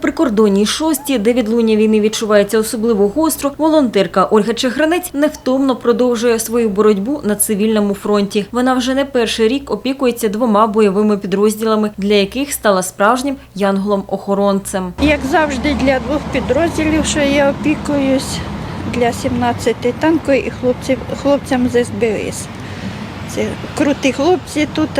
прикордонній шості, де відлуння війни відчувається особливо гостро, волонтерка Ольга Чехранець невтомно продовжує свою боротьбу на цивільному фронті. Вона вже не перший рік опікується двома бойовими підрозділами, для яких стала справжнім янголом-охоронцем. Як завжди, для двох підрозділів, що я опікуюсь, для 17-ї танкової і хлопців, хлопцям з СБС. Це круті хлопці тут,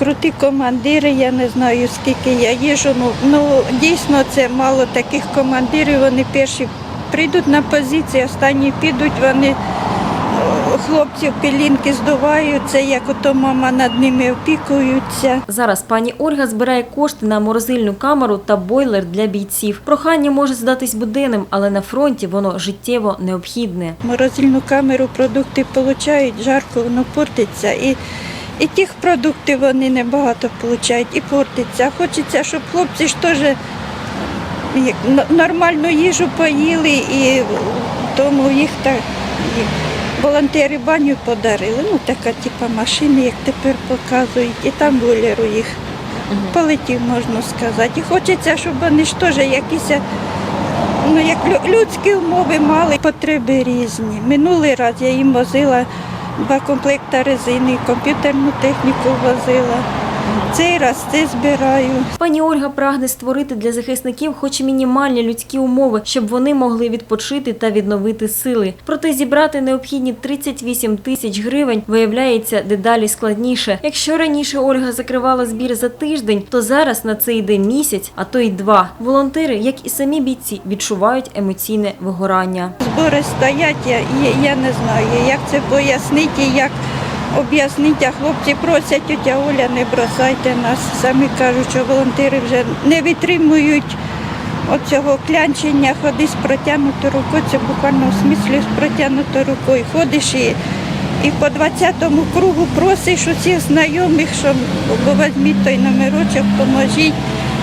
круті командири, я не знаю, скільки я їжу. Ну, ну дійсно це мало таких командирів, вони перші прийдуть на позиції, останні підуть, вони о, хлопців пілінки здувають, це як ото мама над ними опікуються. Зараз пані Ольга збирає кошти на морозильну камеру та бойлер для бійців. Прохання може здатись буденним, але на фронті воно життєво необхідне. морозильну камеру продукти получають, жарко воно портиться. І, і тих продуктів вони небагато получають і портиться. Хочеться, щоб хлопці ж теж нормальну їжу поїли і тому їх так. Волонтери баню подарили, ну така типа машини, як тепер показують, і там бойлеру їх полетів, можна сказати. І хочеться, щоб вони ж теж якісь ну, як людські умови мали, потреби різні. Минулий раз я їм возила два комплекти резини, комп'ютерну техніку возила. Цей раз це збираю. Пані Ольга прагне створити для захисників хоч мінімальні людські умови, щоб вони могли відпочити та відновити сили. Проте зібрати необхідні 38 тисяч гривень виявляється дедалі складніше. Якщо раніше Ольга закривала збір за тиждень, то зараз на це йде місяць, а то й два. Волонтери, як і самі бійці, відчувають емоційне вигорання. Збори стоять, я, я, не знаю, як це пояснити, як об'яснити, а хлопці просять, тетя Оля, не бросайте нас. Самі кажуть, що волонтери вже не витримують оцього клянчення, ходи з протягнутою рукою, це буквально в смислі з протягнутою рукою. Ходиш і, і по 20-му кругу просиш усіх знайомих, що бо візьміть той номерочок, поможіть.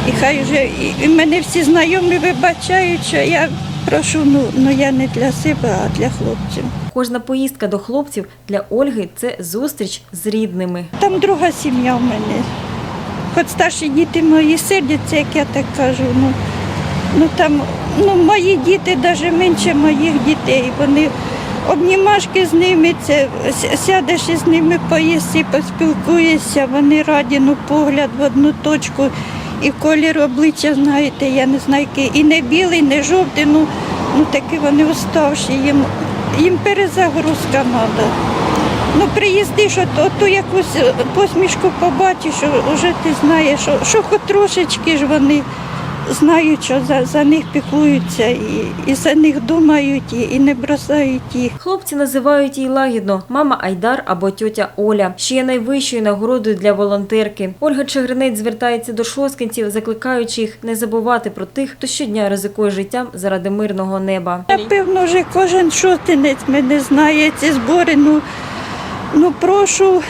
І хай вже і мене всі знайомі вибачають, що я прошу, ну, ну я не для себе, а для хлопців. Кожна поїздка до хлопців для Ольги це зустріч з рідними. Там друга сім'я в мене. Хоч старші діти мої сердяться, як я так кажу. Ну, ну там ну, мої діти навіть менше моїх дітей. Вони обнімашки з ними, це сядеш із ними поїсти, поспілкуєшся, вони раді, ну погляд в одну точку. І колір обличчя, знаєте, я не знаю, який. І не білий, не жовтий, ну, ну такі вони уставші, їм, їм перезагрузка треба. Ну, приїздиш, от, ту якусь е, посмішку побачиш, вже ти знаєш, що, що хоч трошечки ж вони знають, що за, за них піклуються і, і за них думають, і, і не бросають їх. Хлопці називають її лагідно мама Айдар або тьотя Оля, що є найвищою нагородою для волонтерки. Ольга Чигринець звертається до шосткинців, закликаючи їх не забувати про тих, хто щодня ризикує життям заради мирного неба. Напевно, вже кожен шостинець мене знає ці збори. Ну, ну прошу,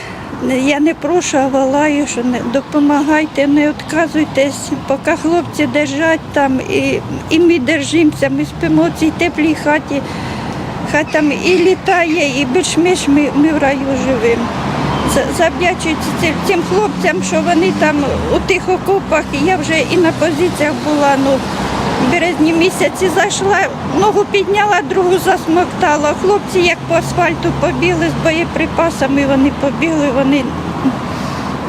я не прошу, а волаю, що не допомагайте, не відказуйтесь, поки хлопці держать там, і, і ми держимося, ми спимо в цій теплій хаті. Хай там і літає, і більш-менш ми, ми в раю живемо. За- Завдячуючи цим, хлопцям, що вони там у тих окопах, я вже і на позиціях була, ну, в березні місяці зайшла, ногу підняла, другу засмоктала. Хлопці як по асфальту побігли з боєприпасами, вони побігли, вони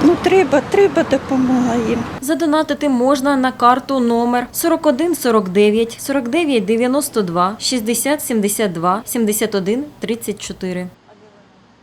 ну треба, треба допомога їм. Задонатити можна на карту номер 4149 4992 60 72 71 34.